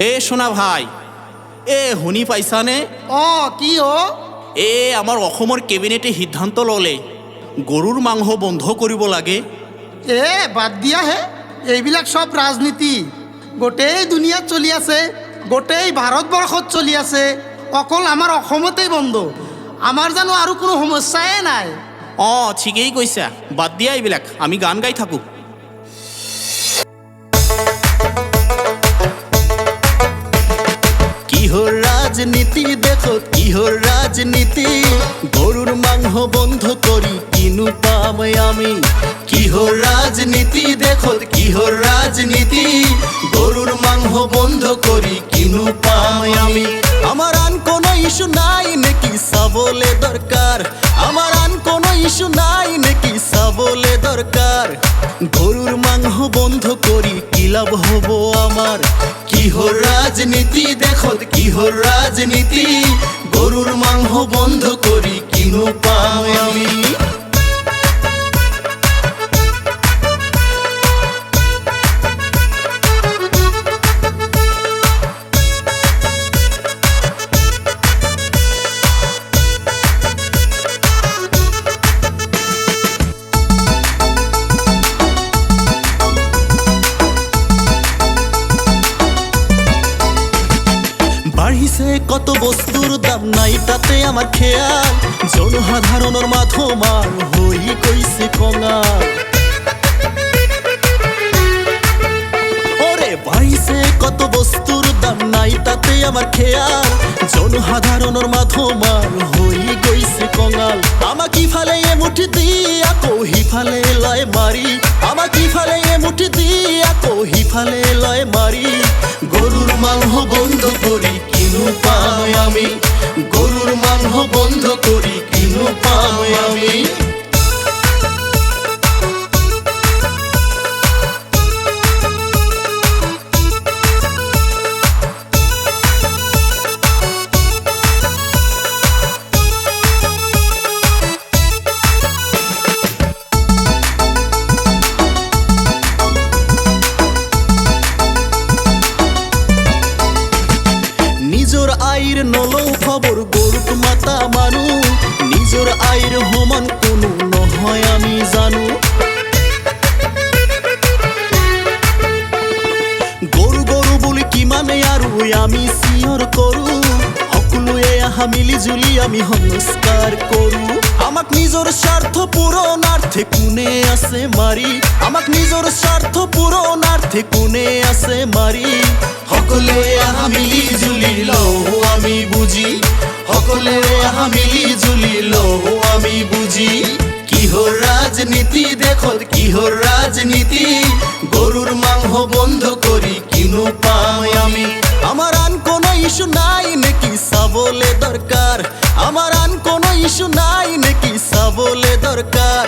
এ সোনা ভাই এ শুনি পাইছানে? অ কি অ? এ আমাৰ অসমৰ কেবিনেটে সিদ্ধান্ত ল'লে গৰুৰ মাংস বন্ধ কৰিব লাগে। এ বাদ দিয়া হে এইবিলাক চব ৰাজনীতি। গোটেই দুনিয়াত চলি আছে গোটেই ভাৰতবৰ্ষত চলি আছে অকল আমাৰ অসমতেই বন্ধ। আমাৰ জানো আৰু কোনো সমস্যাই নাই। অঁ ঠিকেই কৈছা। বাদ দিয়া এইবিলাক আমি গান গাই থাকোঁ। কিহৰ ৰাজনীতি গৰুৰ মাংস বন্ধ কৰি কিনো পাম আমি। কিহৰ ৰাজনীতি দেশত কিহৰ ৰাজনীতি গৰুৰ মাংস বন্ধ কৰি কিনো পাম আমি। আমাৰ আন কোনো ইস্যু নাই নেকি চাবলে দৰকাৰ আমাৰ আন কোনো ইস্যু নাই নেকি চাবলে দৰকাৰ গৰুৰ মাংস বন্ধ কৰি কি লাভ হ'ব আমাৰ কিহৰ ৰাজনীতি দেশত কিহৰ ৰাজনীতি গৰুৰ মাংস বন্ধ কৰি কিনো পাও আমি। বাঢ়িছে কত বস্তুৰ দাম নাই, তাতে আমাৰ খেয়াল। জনসাধাৰণৰ মাথো মাৰ হৈ গৈছে কঙাল। ওরে বাড়িছে কত বস্তুর দাম নাই, তাতে আমার খেয়াল। জনসাধারণৰ মাথমাৰ হৈ গৈছে কঙাল। আমাক ইফালে এমুঠি দি আকৌ সিফালে লয় মাৰি আমাক ইফালে এমুঠি দি আকৌ সিফালে লয় মাৰি গৰুৰ মাংস বন্ধ কৰি পাম আমি? গৰুৰ মাংস বন্ধ করি কিনো পাম আমি? গৰুক মাতা মানুহ নিজৰ আইৰ সমান কোনো নহয় আমি জানো। গৰু গৰু বুলি কিমানে আৰু আমি চিঞৰ কৰো সকলোৱে আহা মিলি জুলি আমি সংস্কাৰ কৰো আমাক নিজৰ স্বাৰ্থ পূৰণাৰ্থে কোনে আছে মাৰি আমাক নিজৰ স্বাৰ্থ সকলোৱে আহা জুলি লওঁ আমি বুজি কিহৰ ৰাজনীতি দেশত কিহৰ ৰাজনীতি গৰুৰ মাংস বন্ধ কৰি কিনো পাম আমি। আমাৰ আন কোনো ইস্যু নাই নেকি চাবলে দৰকাৰ আমাৰ আন কোনো ইস্যু নাই নেকি চাবলে দৰকাৰ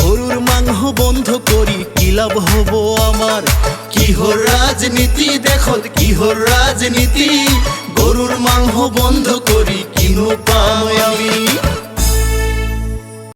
গৰুৰ মাংস বন্ধ কৰি কি লাভ হ'ব আমাৰ কিহৰ ৰাজনীতি দেশত কিহৰ ৰাজনীতি গৰুৰ মাংস বন্ধ করি কিনো পাম আমি।